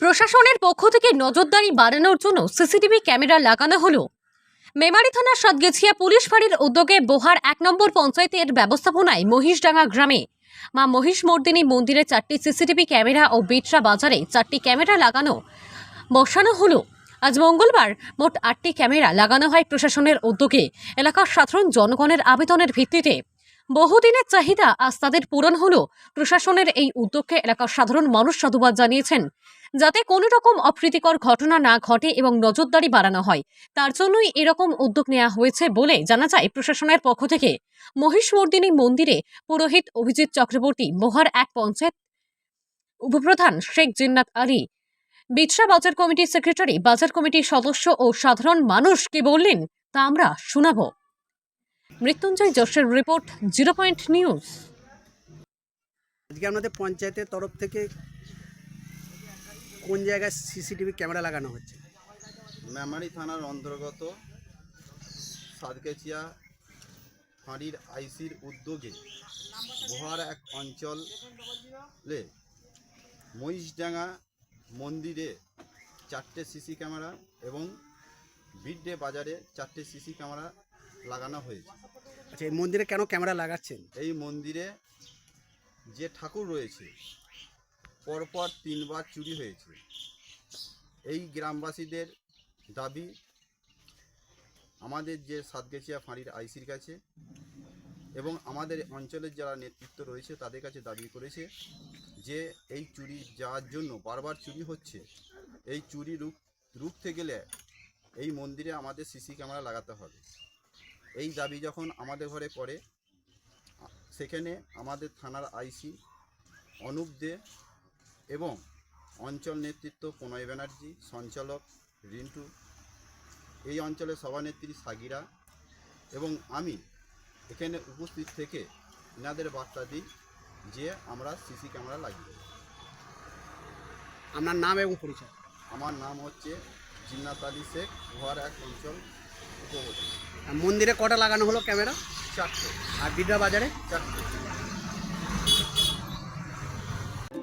প্রশাসনের পক্ষ থেকে নজরদারি বাড়ানোর জন্য সিসিটিভি ক্যামেরা লাগানো হলো। মেমারি থানার সাতগেছিয়া পুলিশ ফাঁড়ির উদ্যোগে বোহার এক নম্বর পঞ্চায়েতের ব্যবস্থাপনায় মহিষডাঙ্গা গ্রামে মা মহিষমর্দিনী মন্দিরে চারটি সিসিটিভি ক্যামেরা ও বিটরা বাজারে চারটি ক্যামেরা লাগানো, বসানো হলো। আজ মঙ্গলবার মোট আটটি ক্যামেরা লাগানো হয় প্রশাসনের উদ্যোগে। এলাকার সাধারণ জনগণের আবেদনের ভিত্তিতে বহুদিনের চাহিদা আজ তাদের পূরণ হলো। প্রশাসনের এই উদ্যোগকে এলাকার সাধারণ মানুষ সাধুবাদ জানিয়েছেন যাতে কোনো রকম অপ্রীতিকর ঘটনা না ঘটে এবং নজরদারি বাড়ানো হয়। তার জন্যই এরকম উদ্যোগ নেওয়া হয়েছে বলে জানা যায় প্রশাসনের পক্ষ থেকে। মহিষমর্দিনী মন্দিরে পুরোহিত অভিজিৎ চক্রবর্তী মোহার এক পঞ্চায়েত উপপ্রধান শেখ জিন্নাত আলী বিটরা বাজার কমিটির সেক্রেটারি, বাজার কমিটির সদস্য ও সাধারণ মানুষ কি বললেন, তা আমরা শোনাব। মৃত্যুঞ্জয় যশের রিপোর্ট, জিরো পয়েন্ট নিউজ। আজকে আপনাদের পঞ্চায়েতের তরফ থেকে কোন জায়গায় সিসিটিভি ক্যামেরা লাগানো হচ্ছে? মেমারি থানার অন্তর্গত সাতকেচিয়া ফাঁড়ির আইসির উদ্যোগে বোহার এক অঞ্চলে মহিষডাঙ্গা মন্দিরে চারটে সিসি ক্যামেরা এবং বিড্ডে বাজারে চারটে সিসি ক্যামেরা লাগানো হয়েছে। আচ্ছা এই মন্দিরে কেন ক্যামেরা লাগাচ্ছেন? এই মন্দিরে যে ঠাকুর রয়েছে পরপর তিনবার চুরি হয়েছে। এই গ্রামবাসীদের দাবি, আমাদের যে সাতগেছিয়া ফাঁড়ির আইসির কাছে এবং আমাদের অঞ্চলের যারা নেতৃত্ব রয়েছে, তাদের কাছে দাবি করেছে যে, এই চুরি যাওয়ার জন্য বারবার চুরি হচ্ছে। এই চুরি রুখ রুখতে গেলে এই মন্দিরে আমাদের সিসি ক্যামেরা লাগাতে হবে। এই দাবি যখন আমাদের ঘরে পড়ে, সেখানে আমাদের থানার আইসি অনুপ দে এবং অঞ্চল নেতৃত্ব প্রণয় ব্যানার্জি সঞ্চালক রিন্টু। এই অঞ্চলের সভানেত্রী সাগিরা এবং আমি এখানে উপস্থিত থেকে এনাদের বার্তা দিই যে আমরা সিসি ক্যামেরা লাগিয়ে। আপনার নাম এবং পরিচয়? আমার নাম হচ্ছে জিন্নাত আলী শেখ গুহার এক অঞ্চল উপভোগ মন্দিরে কটা লাগানো হলো ক্যামেরা? চারটে। আর বিদ্যা বাজারে? চারটে।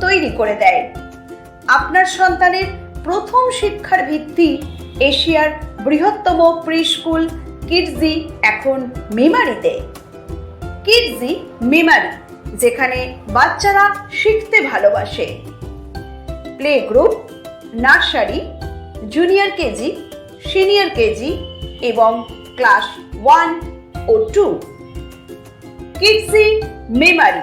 তৈরি করে দেয়। আপনার সন্তানের প্রথম শিক্ষার ভিত্তি এশিয়ার বৃহত্তম প্রি স্কুল কিডজি এখন মেমারিতে। কিডজি মেমারি, যেখানে বাচ্চারা শিখতে ভালোবাসে। Play group, nursery, junior KG, senior KG এবং ক্লাস ওয়ান ও টু। কিডসি মেমারি